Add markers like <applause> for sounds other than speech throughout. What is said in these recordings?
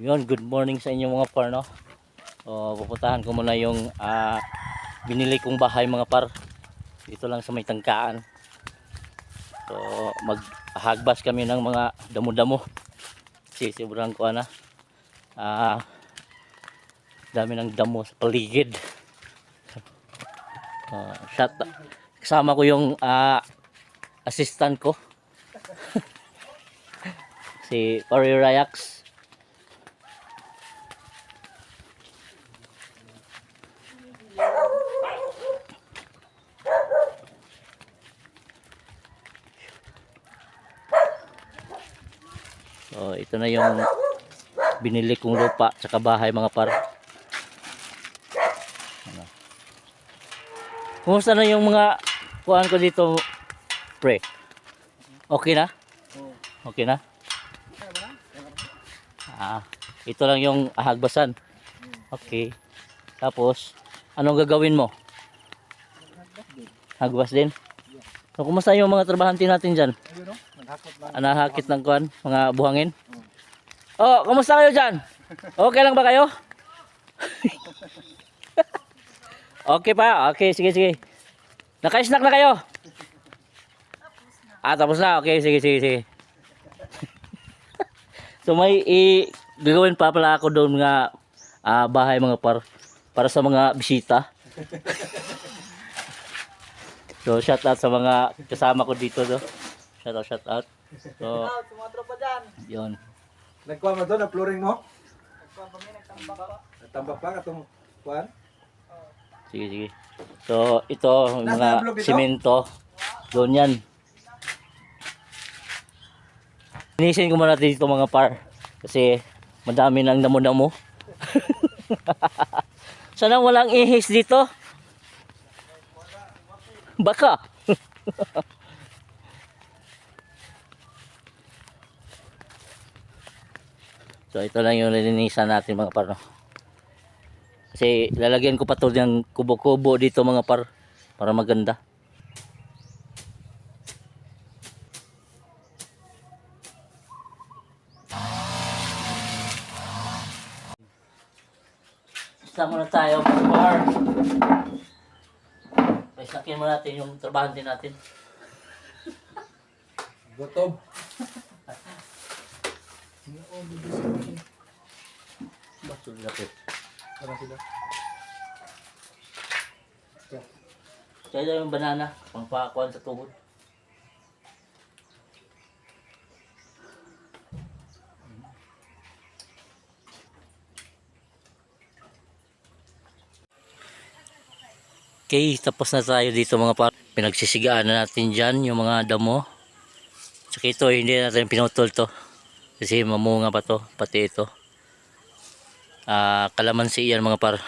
Yun, good morning sa inyo mga par, no? O, pupuntahan ko muna yung ah, binili kong bahay mga par. Dito lang sa may tangkaan. So, maghagbas kami ng mga damo-damo. Kasi sobrang ko na. Ah, dami ng damo sa paligid. Uh, shot, kasama ko yung ah, assistant ko. <laughs> si Ori Rayax. So, ito na yung binili kong lupa sa bahay mga par. Ano. Kumusta na yung mga kuhaan ko dito, pre? Okay na? Okay na? Ah, ito lang yung ahagbasan. Okay. Tapos, anong gagawin mo? Hagbas din? So, kumusta yung mga trabahante natin dyan? Ayun o, naghakot lang. Anahakit ng kuan, mga buhangin. Oh, kumusta kayo dyan? Okay lang ba kayo? <laughs> okay pa? Okay, sige, sige. Naka-snack na kayo? Ah, tapos na. Okay, sige, sige, sige. <laughs> so may i gagawin pa pala ako doon nga ah, bahay mga par para sa mga bisita. <laughs> so shout out sa mga kasama ko dito do. Shout out, shout out. So, Out, sa mga tropa dyan. yun. Nagkuha mo doon, na flooring mo? Nagkuhan kami, nagtambak pa. Natambak pa katong kuhan? Sige, sige. So, ito, yung Nasa mga blog ito? simento. Doon yan. Linisin ko muna dito mga par. Kasi madami nang damo-damo. <laughs> Sana walang ihis dito. Baka. <laughs> so ito lang yung lilinisan natin mga par. Kasi lalagyan ko pa to ng kubo-kubo dito mga par para maganda. Basta muna tayo mga par. Paisakin mo natin yung trabahante natin. Gutom. Na po. Ano sila? Kaya yung banana, pangpakuan sa tuhod. Okay, tapos na tayo dito mga par. Pinagsisigaan na natin dyan yung mga damo. Tsaka ito, hindi natin pinutol to. Kasi mamunga pa to, pati ito. Ah, kalamansi yan mga par.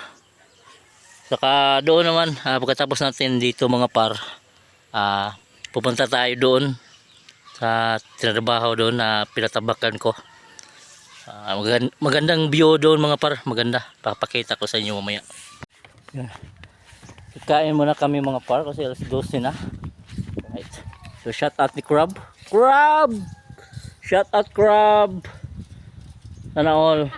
Saka doon naman, ah, pagkatapos natin dito mga par, ah, pupunta tayo doon sa trabaho doon na pinatabakan ko. Ah, magan- magandang view doon mga par, maganda. Papakita ko sa inyo mamaya. Kain muna kami mga par kasi alas 12 na. Right. So shout out ni Crab. Crab! Shout out Crab! Sana all.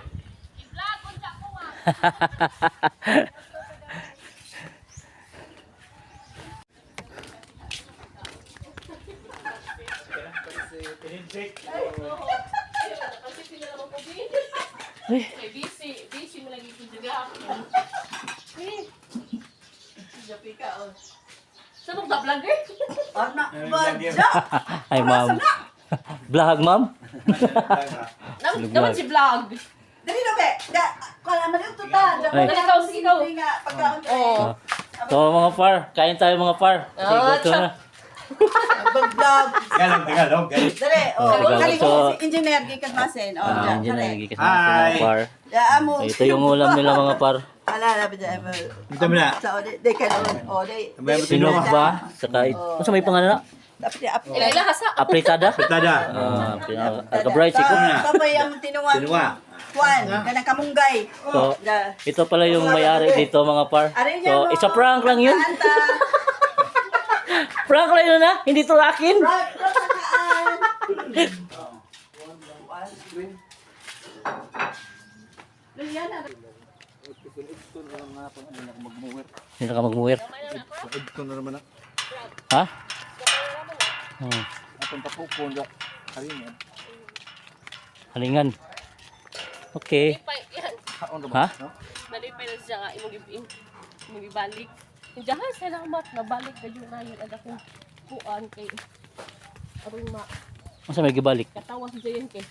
May busy, busy mo lagi kung jaga. Eh. Japi ka, oh. Badya! Ay ma'am. Vlog ma'am? Nam- Naman si vlog. Dali na, be! Da, kala man yung tuta. Da, Ay. Ikaw, ikaw. nga, pagkaon ko Oo. So mga par, kain tayo mga par. Kasi Ah, gusto na. Pag-vlog. Tagalog, Tagalog. guys. Dali, oh. Tagalog. Kali So- ko si engineer, gikas masin. Oh, Ah, yun na mga Hi. par. Da, amo. Ito yung ulam nila mga par. Ala, ala, badya, amo. Dito mo na. Sa, di, di ka noon. Oh, di- Sinog Sinog ba? Saka. Ano sa may pangalan na? Dapat di, ap- Ilayla hasa. Apritada? Tada. Ah, pina- Agka-bright si Kum. Sa- Sabay ang tinuwa. Sinuwa. Juan, kanang kamunggay. So, Da. ito pala yung may-ari dito mga par. Aray niya So, mo. isa prank lang yun. Anta. <laughs> Prank lang yun ha? Hindi to akin. Right, right, nakaan. yan. ah. Hindi na ka magmuwir. Na na. Ha? Hmm. Atong tapupon dok. Halingan. Halingan. Okay. Pa, yan. Ha? No? Nalipay na siya nga imong gibin. Imong ibalik. Diyan salamat nabalik na yun na yun ang akong kuan kay aron ma Masa may gibalik? katawa si Jayan kay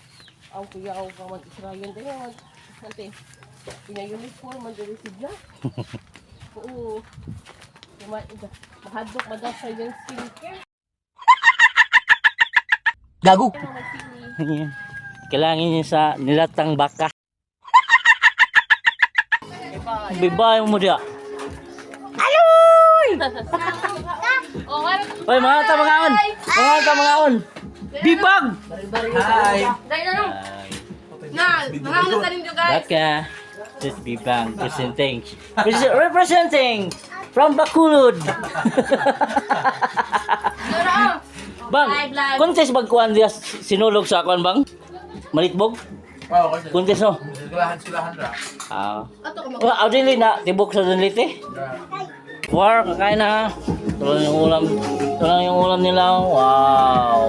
aw kuya aw ka mag Israel din man ante ina uniform man diri siya <laughs> oo Kuma, mahadlok madal sa yung skincare Gago. magsili <laughs> Kailangan niya sa nilatang baka. Bibay mo dia. oh ano Oy, mga ta mga on. Mga ta mga on. Bibag. Hi. dai na no na ta ninyo guys Baka. Just Bibang presenting. Pres- representing from Bacolod. Bang, contest bagkuan dia sinulog sa akuan bang? Malitbog? Oh, kasi Contest no? silahan silahan ra. Ah. ato ko mag Wala, uh, dili na tibok sa dunlite. War, kakain na. Ito lang yung ulam. Ito lang yung ulam nila. Wow.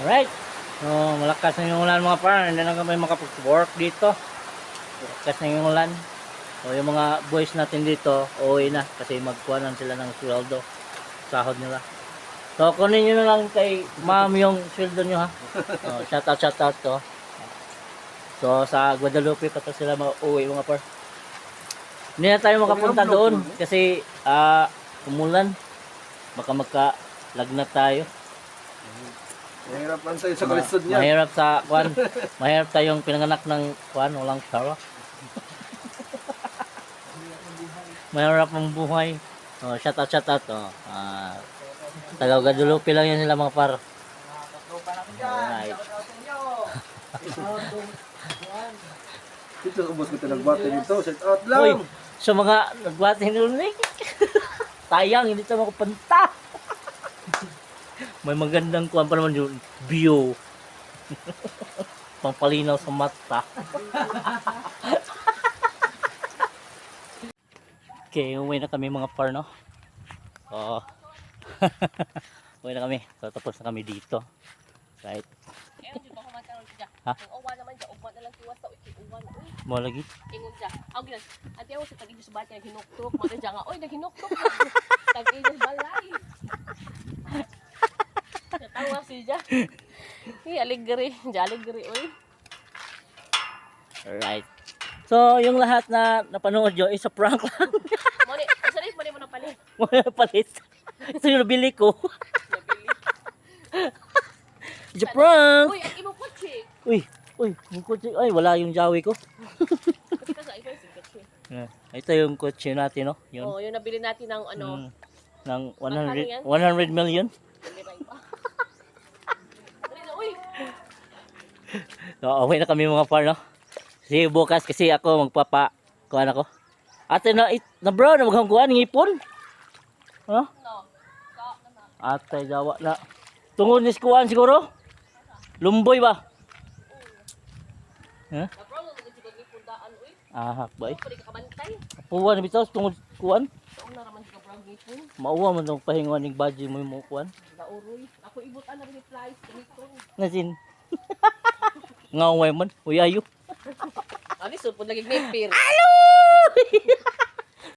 Alright. So, malakas na yung ulan mga par. Hindi na kami makapag-work dito. Malakas na yung ulan. So, yung mga boys natin dito, uuwi na. Kasi magkuhanan sila ng sweldo. Sahod nila. So, kunin nyo na lang kay ma'am yung sweldo nyo ha. So, <laughs> shout out, shout out to. So, sa Guadalupe pa to sila mauwi mga par. Hindi na tayo makapunta doon kasi ah umulan. Baka magka-lagnat tayo. Mahirap lang tayo sa kalisod niya. Mahirap sa kwan. Mahirap tayong pinanganak ng kwan, walang sawa. Mahirap ang buhay. Oh, shout out, shout out. Oh. Ah, taga Guadalupe lang yan sila mga par. Alright. Dito ubos ko tinagbate dito. Shout out Uy, lang. sa mga nagwate nila eh. <laughs> Tayang, hindi tayo makapunta. May magandang kuwan pa naman yung <laughs> view. Pampalinaw sa mata. <laughs> okay, umuwi na kami mga par, no? Oo. <laughs> umuwi na kami. So, tapos na kami dito. Right. ba Ha? uwan naman siya uwan na lang tiwas sa uwan uwan uy Mo lagi. ingon siya ang ginas ate ako sa tagig sa bati naghinuktok mo dyan nga oy naghinuktok tagig sa balay siya <laughs> Hey, aligri. Jaligri, uy. Alright. So, yung lahat na napanood nyo is a prank lang. <laughs> Moni, sorry, moni mo na pali. Wala palit. Ito yung nabili ko. Nabili. It's a prank! Uy, ang imong kotse. Uy, uy, yung kotse, ay, wala yung jawi ko. Yeah. Ito yung kotse natin, no? Yun. Oh, yung nabili natin ng ano, Mm, ng Magkano 100, yan? 100 million. nabili na iba. Dali na, uy. <laughs> So, away na kami mga par, no? Kasi bukas, kasi ako magpapa, kuhan ako. Ate na, it, na bro, na maghangkuhan, ng ipon. Ano? No. Ate, jawa na. Tungod ni kuhan siguro? Lumboy ba? Ha? Eh? Pwede ka kabantay. Puwan na bitaw tungod Gipon. Mauwa man tong pahingon ning budget mo mo kuan. Nauroy. Ako ibutan na rin yung flies. Tumiton. <laughs> Nasin. Ngaway man. Uy ayo. Ano, so, pun lagi ngipir. Alo! <laughs>